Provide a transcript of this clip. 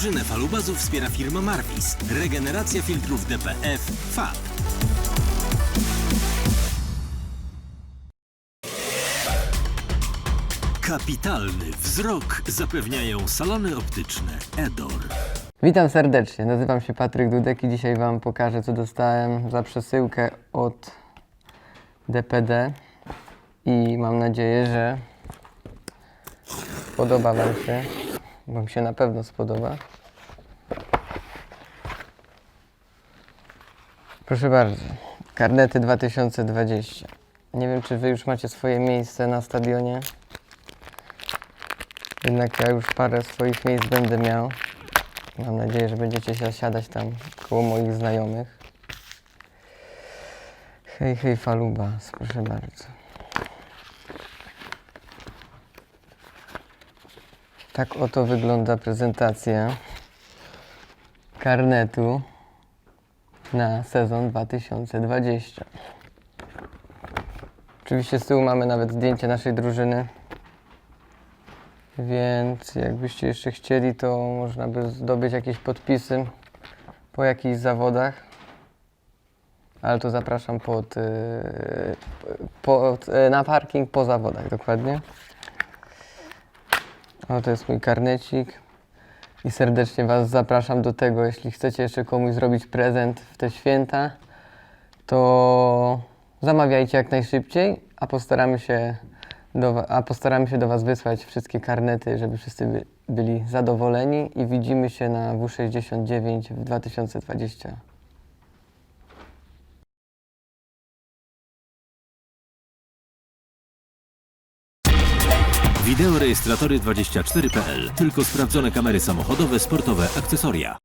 Drużynę falubazów wspiera firma Marvis. Regeneracja filtrów DPF FAB. Kapitalny wzrok zapewniają salony optyczne Edor. Witam serdecznie, nazywam się Patryk Dudek i dzisiaj Wam pokażę, co dostałem za przesyłkę od DPD i mam nadzieję, że spodoba Wam się, Wam się na pewno spodoba. Proszę bardzo, karnety 2020. Nie wiem, czy Wy już macie swoje miejsce na stadionie. Jednak ja już parę swoich miejsc będę miał. Mam nadzieję, że będziecie się siadać tam koło moich znajomych. Hej, hej, falubas, proszę bardzo. Tak oto wygląda prezentacja karnetu na sezon 2020. Oczywiście z tyłu mamy nawet zdjęcie naszej drużyny. Więc jakbyście jeszcze chcieli, to można by zdobyć jakieś podpisy po jakichś zawodach. Ale to zapraszam pod, yy, pod, yy, na parking po zawodach, dokładnie. O, to jest mój karnecik. I serdecznie Was zapraszam do tego, jeśli chcecie jeszcze komuś zrobić prezent w te święta, to zamawiajcie jak najszybciej, a postaramy się do, a postaramy się do Was wysłać wszystkie karnety, żeby wszyscy by, byli zadowoleni i widzimy się na W69 w 2020. Wideorejestratory 24.pl. Tylko sprawdzone kamery samochodowe, sportowe, akcesoria.